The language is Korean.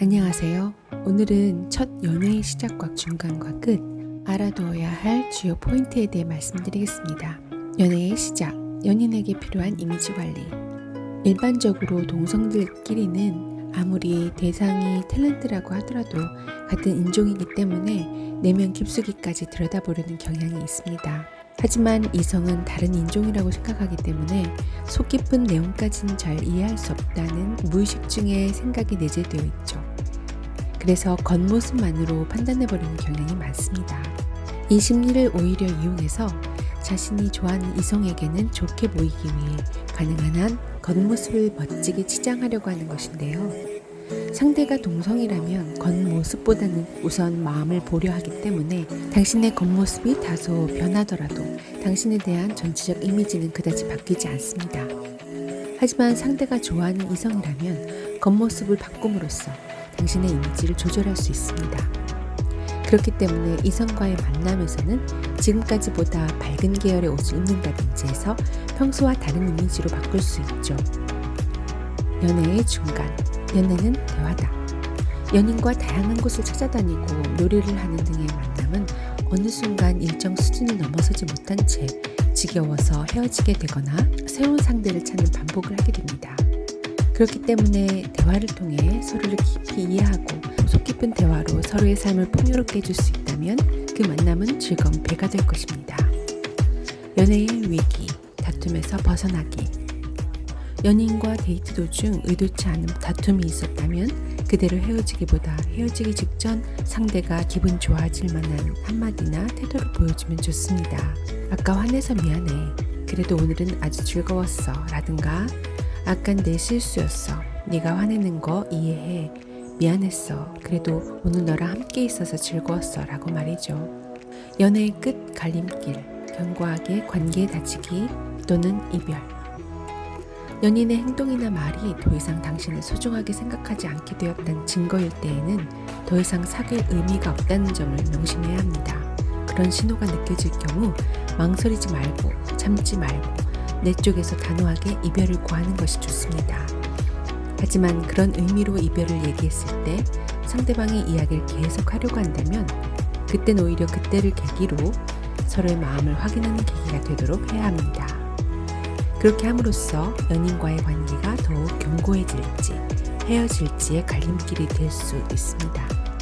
안녕하세요. 오늘은 첫 연애의 시작과 중간과 끝, 알아두어야 할 주요 포인트에 대해 말씀드리겠습니다. 연애의 시작, 연인에게 필요한 이미지 관리. 일반적으로 동성들끼리는 아무리 대상이 탤런트라고 하더라도 같은 인종이기 때문에 내면 깊숙이까지 들여다보려는 경향이 있습니다. 하지만 이성은 다른 인종이라고 생각하기 때문에 속 깊은 내용까지는 잘 이해할 수 없다는 무의식 중에 생각이 내재되어 있죠. 그래서 겉모습만으로 판단해버리는 경향이 많습니다. 이 심리를 오히려 이용해서 자신이 좋아하는 이성에게는 좋게 보이기 위해 가능한 한 겉모습을 멋지게 치장하려고 하는 것인데요. 상대가 동성이라면 겉모습보다는 우선 마음을 보려 하기 때문에 당신의 겉모습이 다소 변하더라도 당신에 대한 전체적 이미지는 그다지 바뀌지 않습니다. 하지만 상대가 좋아하는 이성이라면 겉모습을 바꿈으로써 당신의 이미지를 조절할 수 있습니다. 그렇기 때문에 이성과의 만남에서는 지금까지보다 밝은 계열의 옷을 입는다든지 해서 평소와 다른 이미지로 바꿀 수 있죠. 연애의 중간, 연애는 대화다. 연인과 다양한 곳을 찾아다니고 놀이를 하는 등의 만남은 어느 순간 일정 수준을 넘어서지 못한 채 지겨워서 헤어지게 되거나 새로운 상대를 찾는 반복을 하게 됩니다. 그렇기 때문에 대화를 통해 서로를 깊이 이해하고 속 깊은 대화로 서로의 삶을 풍요롭게 해줄 수 있다면 그 만남은 즐거운 배가 될 것입니다. 연애의 위기, 다툼에서 벗어나기. 연인과 데이트 도중 의도치 않은 다툼이 있었다면 그대로 헤어지기보다 헤어지기 직전 상대가 기분 좋아질 만한 한마디나 태도를 보여주면 좋습니다. 아까 화내서 미안해. 그래도 오늘은 아주 즐거웠어. 라든가 아깐 내 실수였어. 네가 화내는 거 이해해. 미안했어. 그래도 오늘 너랑 함께 있어서 즐거웠어. 라고 말이죠. 연애의 끝 갈림길, 견고하게 관계에 다치기 또는 이별. 연인의 행동이나 말이 더 이상 당신을 소중하게 생각하지 않게 되었다는 증거일 때에는 더 이상 사귈 의미가 없다는 점을 명심해야 합니다. 그런 신호가 느껴질 경우 망설이지 말고 참지 말고 내 쪽에서 단호하게 이별을 구하는 것이 좋습니다. 하지만 그런 의미로 이별을 얘기했을 때 상대방의 이야기를 계속 하려고 한다면 그땐 오히려 그때를 계기로 서로의 마음을 확인하는 계기가 되도록 해야 합니다. 그렇게 함으로써 연인과의 관계가 더욱 견고해질지 헤어질지의 갈림길이 될 수 있습니다.